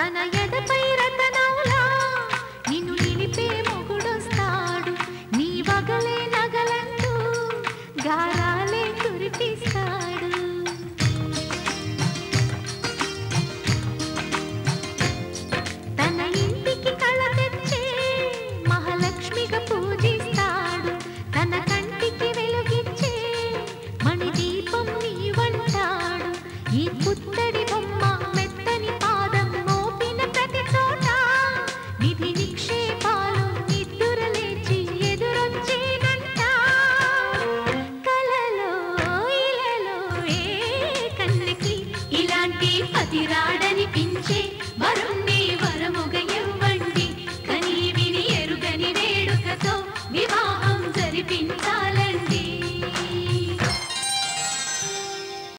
తన ఎదపై రతనౌలా నిన్ను నిలిపే మొగుడొస్తాడు. నీ వగలే నగలంటూ గారాలే కురిపిస్తాడు. తన ఇంటికి కళ తెచ్చే పూజిస్తాడు. తన కంటికి వెలుగిచ్చే మణి దీపం ఈ పుత్ర 你把